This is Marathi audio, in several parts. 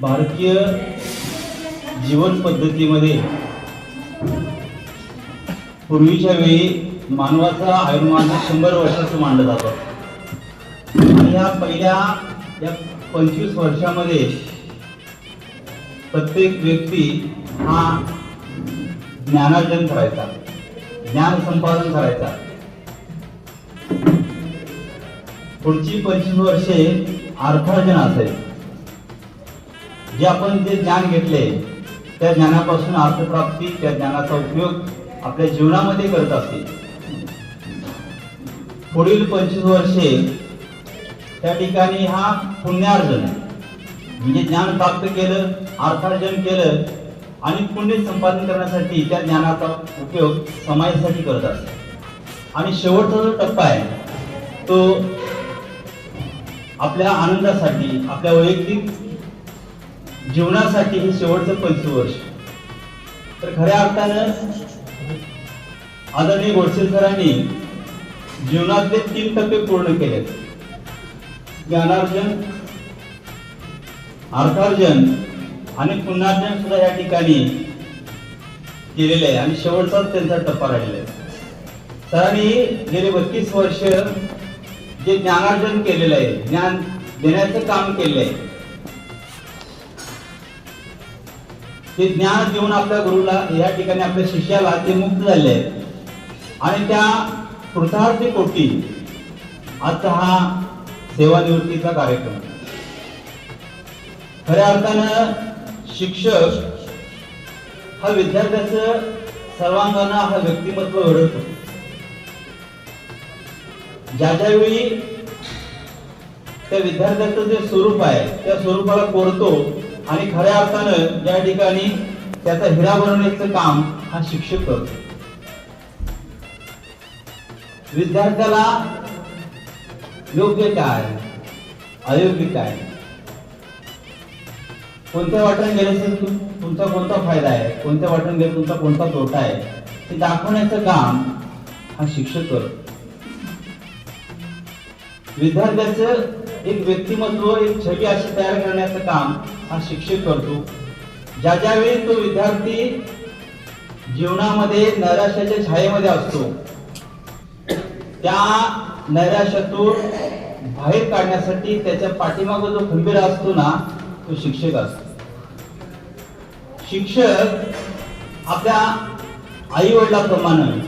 भारतीय जीवन पद्धतीमध्ये पूर्वीच्या वेळी मानवाचा आयुर्मान शंभर वर्षाचं मानलं जातं. आणि या पहिल्या या पंचवीस वर्षामध्ये प्रत्येक व्यक्ती हा ज्ञानार्जन करायचा ज्ञान संपादन करायचा. पुढची पंचवीस वर्षे अर्थार्जन असेल जे आपण जे ज्ञान घेतले त्या ज्ञानापासून अर्थप्राप्ती त्या ज्ञानाचा उपयोग आपल्या जीवनामध्ये करत असते. पुढील पंचवीस वर्षे त्या ठिकाणी हा पुण्यार्जन म्हणजे ज्ञान प्राप्त केलं अर्थार्जन केलं आणि पुण्य संपादन करण्यासाठी त्या ज्ञानाचा उपयोग समाजासाठी करत असते. आणि शेवटचा जो टप्पा आहे तो आपल्या आनंदासाठी आपल्या वैयक्तिक जीवनासाठी हे शेवटचं पंचवीस वर्ष. तर खऱ्या अर्थानं आदरणीय गोडसे सरांनी जीवनातले तीन टप्पे पूर्ण केले ज्ञानार्जन अर्थार्जन आणि पुन्हार्जन सुद्धा या ठिकाणी केलेलं आहे. आणि शेवटचाच त्यांचा टप्पा राहिलेला आहे. सरांनी गेले बत्तीस वर्ष जे ज्ञानार्जन केलेलं आहे ज्ञान देण्याचं काम केलेलं आहे ते ज्ञान देऊन आपल्या गुरुला या ठिकाणी आपल्या शिष्याला ते मुक्त झाले आहेत. आणि त्या कृतार्थी कोटी आजचा हा सेवानिवृत्तीचा कार्यक्रम. खऱ्या अर्थानं शिक्षक हा विद्यार्थ्याचं सर्वांगानं हा व्यक्तिमत्व घडवतो ज्या ज्यावेळी त्या विद्यार्थ्याचं जे स्वरूप आहे त्या स्वरूपाला कोरतो आणि खऱ्या अर्थानं ज्या ठिकाणी त्याचा हिरा बनवण्याचं काम हा शिक्षक करतो. विद्यार्थ्याला योग्य काय अयोग्य काय? कोणत्या वाटण गेल्याचं तुमचा कोणता फायदा आहे? कोणत्या वाटण गेलं तुमचा कोणता तोटा आहे? ते दाखवण्याचं काम हा शिक्षक करतो. विद्यार्थ्याचं एक व्यक्तिमत्व एक छबी अशी तयार करण्याचं काम हा शिक्षक करतो ज्या ज्यावेळी तो विद्यार्थी जीवनामध्ये नैराश्याच्या छायेमध्ये असतो त्या नैराश्यातून बाहेर काढण्यासाठी त्याच्या पाठीमागं जो खंबीर असतो ना तो शिक्षक असतो. शिक्षक आपल्या आई वडिलाप्रमाणे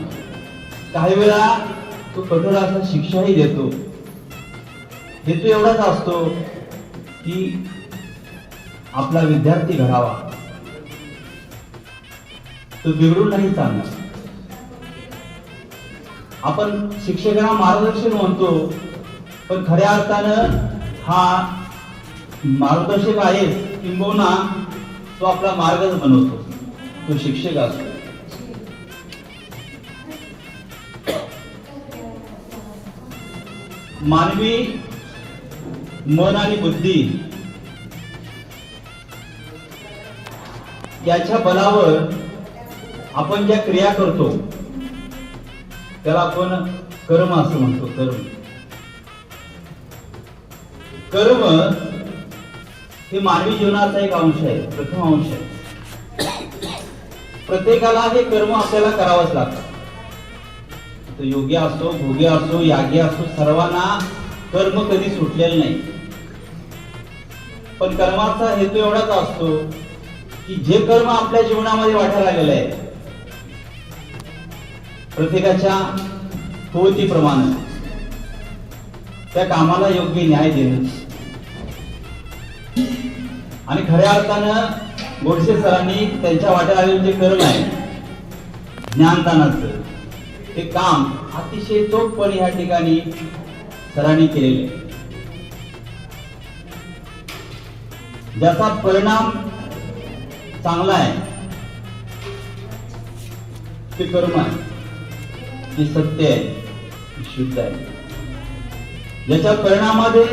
काही वेळा तो कठोर असा शिक्षाही देतो. हेतू एवढाच असतो की आपला विद्यार्थी घडावा तो बिघडून नाही चालणार. आपण शिक्षकांना मार्गदर्शन म्हणतो पण खऱ्या अर्थानं हा मार्गदर्शक आहे किंबहुना तो आपला मार्गच बनवतो. तो शिक्षक असतो. मानवी मन आणि बुद्धी याच्या बलावर आपण ज्या क्रिया करतो त्याला आपण कर्म असं म्हणतो कर्म. कर्म हे मानवी जीवनाचा एक अंश आहे प्रथम अंश आहे. प्रत्येकाला हे कर्म आपल्याला करावंच लागतं. तो योगी असो भोगी असो यागी असो सर्वांना कर्म कधी सुटलेलं नाही. पण कर्माचा हेतू एवढाच असतो की जे कर्म आपल्या जीवनामध्ये वाटायला लागलेलं आहे प्रत्येकाच्या होतीप्रमाणे त्या कामाला योग्य न्याय देणं. आणि खऱ्या अर्थानं गोडसे सरांनी त्यांच्या वाट्याला आलेलं जे कर्म आहे ज्ञानदानाचं ते काम अतिशय चोखपणे या ठिकाणी सरांनी केलेले ज्याचा परिणाम चांगला आहे. ते कर्म आहे. ते सत्य आहे. शुद्ध आहे. ज्याच्या परिणामामध्ये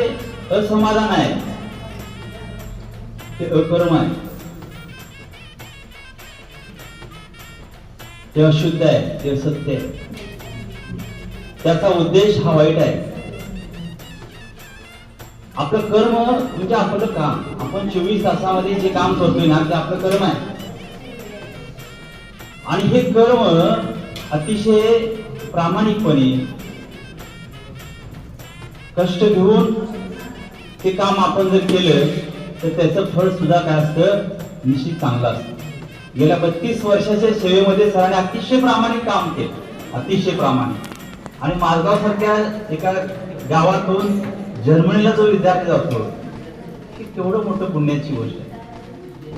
असमाधान आहे. ते अकर्म आहे. ते अशुद्ध आहे. ते असत्य आहे. त्याचा उद्देश हा वाईट आहे. आपलं कर्म म्हणजे आपलं काम. आपण चोवीस तासामध्ये जे काम करतोय ना ते आपलं कर्म आहे. आणि हे कर्म अतिशय प्रामाणिकपणे कष्ट घेऊन ते काम आपण जर केलं तर त्याचं फळ सुद्धा काय असतं? निश्चित चांगलं असतं. गेल्या बत्तीस वर्षाच्या सेवेमध्ये सरांनी अतिशय प्रामाणिक काम केलं. अतिशय प्रामाणिक. आणि मालगाव सारख्या एका गावातून जर्मनीला जो विद्यार्थी जातो केवढं मोठं पुण्याची गोष्ट आहे.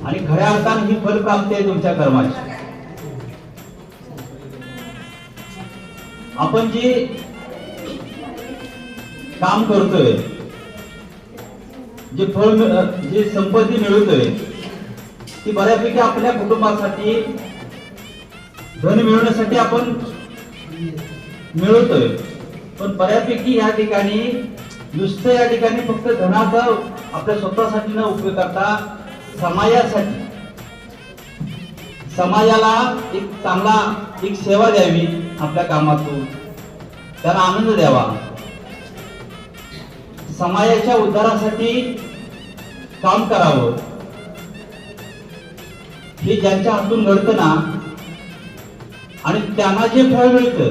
आणि खऱ्या अर्थाने ही फलप्राप्ती आहे तुमच्या कर्माची. आपण जे काम करतोय जे फळ जे संपत्ती मिळवतोय ती बऱ्यापैकी आपल्या कुटुंबासाठी धन मिळवण्यासाठी आपण मिळवतोय. पण बऱ्यापैकी या ठिकाणी नुसतं या ठिकाणी फक्त धनाचा आपल्या स्वतःसाठी न उपयोग करता समाजासाठी. समाजाला एक चांगला एक सेवा द्यावी आपल्या कामातून. त्याला आनंद द्यावा. समाजाच्या उद्धारासाठी काम करावं. हे ज्यांच्या हातून घडतं ना आणि त्यांना जे फळ मिळतं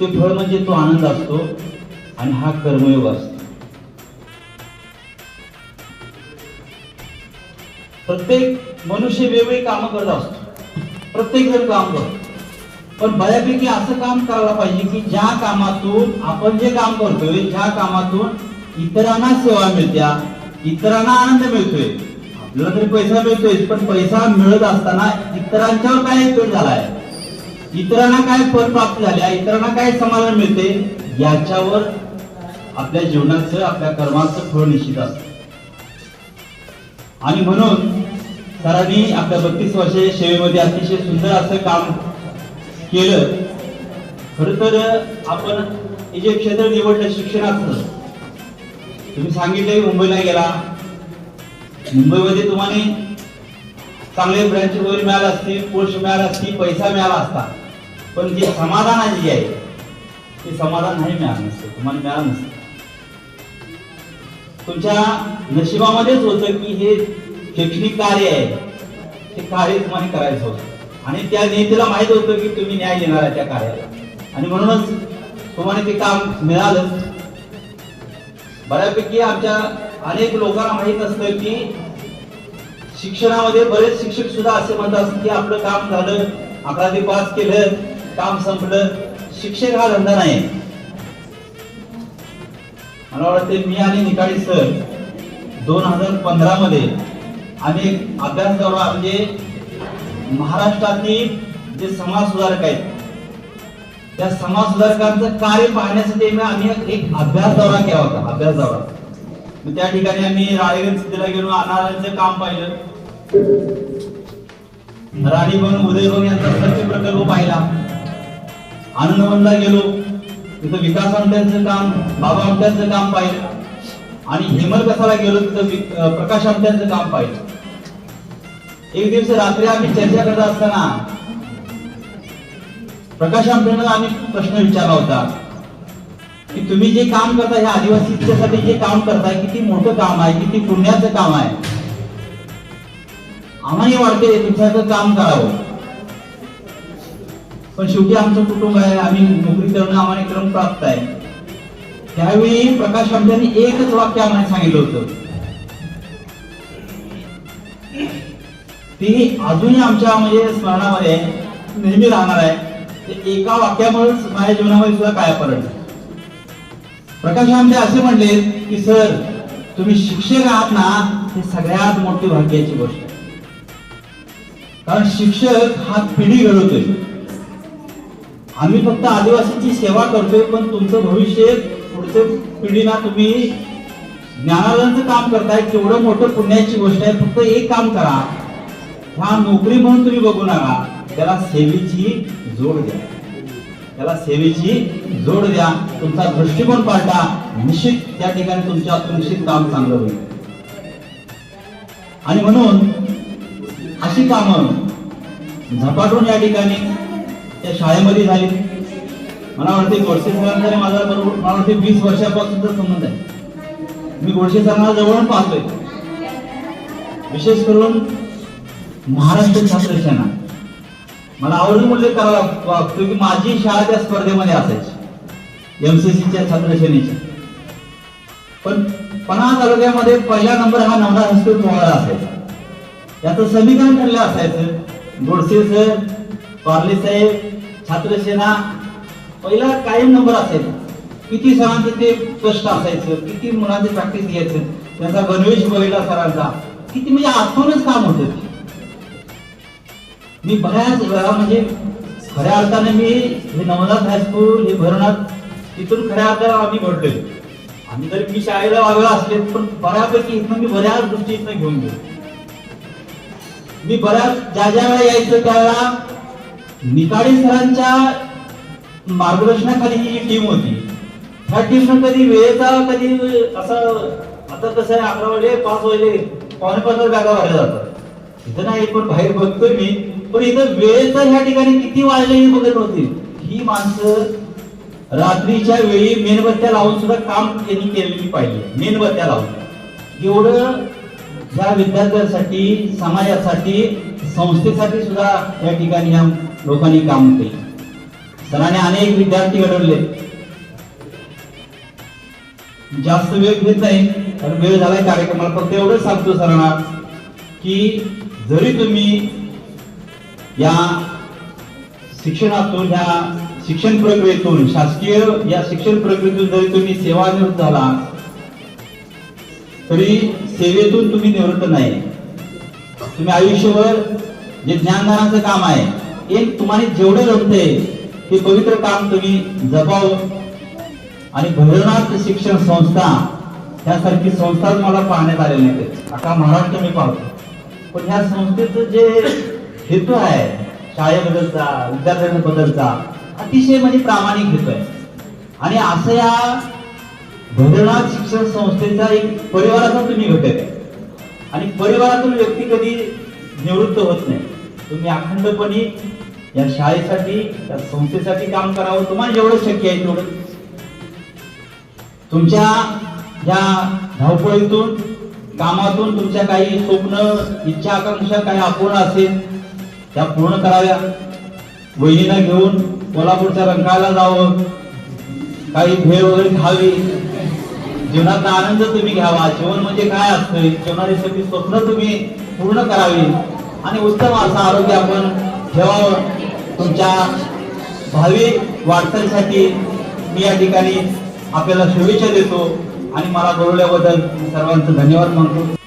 ते फळ म्हणजे तो आनंद असतो. आणि हा कर्मयोग असतो. प्रत्येक मनुष्य वेगवेगळी कामं करत असतो. प्रत्येक जण काम करतो. पण बऱ्यापैकी असं काम करायला पाहिजे की ज्या कामातून आपण जे काम करतोय ज्या कामातून इतरांना सेवा मिळत्या इतरांना आनंद मिळतोय आपल्याला तरी पैसा मिळतोय पण पैसा मिळत असताना इतरांच्यावर काय उपयोग झालाय? इतरांना काय फल प्राप्त झाल्या इतरांना काय समाधान मिळते याच्यावर आपल्या जीवनाचं आपल्या कर्माचं फळ निश्चित असतं. आणि म्हणून सरांनी आपल्या बत्तीस वर्षाच्या सेवेमध्ये अतिशय सुंदर असं काम केलं. खर तर आपण हे जे क्षेत्र निवडलं शिक्षणाचं तुम्ही सांगितलं मुंबईला गेला. मुंबईमध्ये तुम्हाला चांगले ब्रँच वगैरे मिळाले असते पोस्ट मिळाला असती पैसा मिळाला असता. पण जे समाधान जे आहे ते समाधान नाही मिळालं नसतं तुम्हाला मिळालं नसतं. तुमच्या नशिबामध्येच होतं की हे शैक्षणिक कार्य आहे. ते कार्य तुम्हाला करायचं होतं. आणि त्या नेतेला माहीत होतं की तुम्ही न्याय देणार आहे त्या कार्याला. आणि म्हणूनच तुम्हाला ते काम मिळालं. बऱ्यापैकी आमच्या अनेक लोकांना माहीत असतं की शिक्षणामध्ये बरेच शिक्षक सुद्धा असे म्हणतात की आपलं काम झालं अकरावी पास केलं काम संपलं. शिक्षक हा धंदा नाही. मला वाटते मी आणि निकाळी सर दोन हजार पंधरामध्ये आम्ही एक अभ्यास दौरा म्हणजे महाराष्ट्रातील जे समाज सुधारक आहेत त्या समाज सुधारकांचं कार्य पाहण्यासाठी आम्ही- आम्ही एक अभ्यास दौरा केला होता अभ्यास दौरा. मग त्या ठिकाणी आम्ही राळेगण सिद्धीला गेलो अनारांचं काम पाहिलं. राणीबन उदयबन यांचा स्वच्छ प्रकल्प पाहिला. आनंदवनला गेलो. तिथं विकास आमट्यांचं काम बाबा आमट्यांचं काम पाहिलं. आणि हेमलकसाला गेलो तिथं प्रकाश आमट्यांचं काम पाहिलं. एक दिवस रात्री आम्ही चर्चा करत असताना प्रकाश आमट्यांना आम्ही प्रश्न विचारला होता की तुम्ही जे काम करताय ह्या आदिवासीसाठी जे काम करताय किती मोठं काम आहे किती पुण्याचं काम आहे? आम्हालाही वाटते तुमच्यासारखं काम करावं. पण शेवटी आमचं कुटुंब आहे आम्ही नोकरी करणं आम्हाला क्रम प्राप्त आहे. त्यावेळी प्रकाश आमच्यानी एकच वाक्य आम्हाला सांगितलं होतं. ती अजूनही आमच्या म्हणजे स्मरणामध्ये नेहमी राहणार आहे. ते एका वाक्यामुळे माझ्या जीवनामध्ये सुद्धा काय पडलं. प्रकाश आमटे असे म्हणले की सर तुम्ही शिक्षक आहात ना हे सगळ्यात मोठी भाग्याची गोष्ट कारण शिक्षक हा पिढी घडवतोय. आम्ही फक्त आदिवासीची सेवा करतोय पण तुमचं भविष्य पुढच्या पिढीला तुम्ही ज्ञानालयांचं काम करताय केवढं मोठं पुण्याची गोष्ट आहे फक्त एक काम करा. हा नोकरी म्हणून तुम्ही बघू नका त्याला सेवेची जोड द्या. त्याला सेवेची जोड द्या. तुमचा दृष्टिकोन पालटा निश्चित त्या ठिकाणी तुमच्या निश्चित काम चांगलं होईल. आणि म्हणून अशी कामं झपाटून या ठिकाणी त्या शाळेमध्ये झाली. मला वाटते गोडसे सरांचा माझा बरोबर मला वाटते वीस वर्षापासूनचा संबंध आहे. मी गोडसे सरांना जवळून पाहतोय. विशेष करून महाराष्ट्र छात्रसेना मला आवडून उल्लेख करायला लागतो की माझी शाळा त्या स्पर्धेमध्ये असायची. एमसीसीच्या छात्र पण पन्हा तालुक्यामध्ये पहिला नंबर हा नवरा हायस्कूल पोहळा असायचा. याचं समीकरण ठरलं असायचं. गोडसे सर बार्ले साहेब छात्रसेना पहिला कायम नंबर असायचा किती सरांचे ते कष्ट असायचं किती मुलांचे प्रॅक्टिस घ्यायचं त्यांचा गणवेश बघितला सरांचा. किती म्हणजे आतूनच काम होतं. मी बऱ्याच वेळा म्हणजे खऱ्या अर्थाने मी हे नवनाथ हायस्कूल हे भरणात तिथून खऱ्या अर्थाने आम्ही घडलोय. आम्ही जर मी शाळेला वागला असले पण बऱ्यापैकी इथनं मी बऱ्याच गोष्टी इथनं घेऊन गेलो. मी बऱ्याच ज्या ज्या वेळा यायचं त्यावेळेला निकाडे सरांच्या मार्गदर्शनाखाली ही जी टीम होती. ह्या टीमनं कधी वेळेचा कधी असं आता कसं आहे अकरा वाजले पाच वाजले पावणे पाच बॅगा भरल्या जातात. इथं नाही पण बाहेर बघतोय मी. पण इथं वेळेचा ह्या ठिकाणी किती वाजले हे बघत होते ही माणसं रात्रीच्या वेळी मेणबत्त्या लावून सुद्धा काम त्यांनी केलेली पाहिजे. मेणबत्त्या लावून. एवढं ज्या विद्यार्थ्यांसाठी समाजासाठी संस्थेसाठी सुद्धा या ठिकाणी या लोकांनी काम केले. सरांनी अनेक विद्यार्थी घडवले. जास्त वेळ घेत नाही कारण वेळ झालाय कार्यक्रमाला. फक्त एवढंच सांगतो सरांना की जरी तुम्ही या शिक्षणातून ह्या शिक्षण प्रक्रियेतून शासकीय या शिक्षण प्रक्रियेतून जरी तुम्ही सेवानिवृत्त झाला तरी सेवेतून तुम्ही निवृत्त नाही. तुम्ही आयुष्यभर जे ज्ञानदानाचं काम आहे एक तुम्हाला जेवढं जमते ते पवित्र काम तुम्ही जपावं. आणि भैरवनाथ शिक्षण संस्था त्यासारखी संस्था मला पाहण्यात आलेली नाही आता महाराष्ट्र मी पाहतो. पण ह्या संस्थेचं जे हेतू आहे शाळेबद्दलचा विद्यार्थ्यांबद्दलचा अतिशय म्हणजे प्रामाणिक हेतू आहे. आणि असं या भैरवनाथ शिक्षण संस्थेचा एक परिवाराचा तुम्ही घटक आहे. आणि परिवारातून व्यक्ती कधी निवृत्त होत नाही. तुम्ही अखंडपणे या शाळेसाठी त्या संस्थेसाठी काम करावं तुम्हाला जेवढं शक्य आहे तेवढं. तुमच्या या धावपळीतून कामातून तुमच्या काही स्वप्न इच्छा आकांक्षा काही अपूर्ण असेल त्या पूर्ण कराव्या. वहिनीला घेऊन कोल्हापूरच्या रंगाला जावं. काही भेळ वगैरे खावी. जीवनाचा आनंद तुम्ही घ्यावा. जीवन म्हणजे काय असतं जीवनाची सगळी स्वप्न तुम्ही पूर्ण करावी. आणि उत्तम असं आरोग्य आपण ठेवावं. तुमच्या भावी वाटचालीसाठी मी या ठिकाणी आपल्याला शुभेच्छा देतो आणि मला बोलवल्याबद्दल सर्वांचं धन्यवाद मानतो.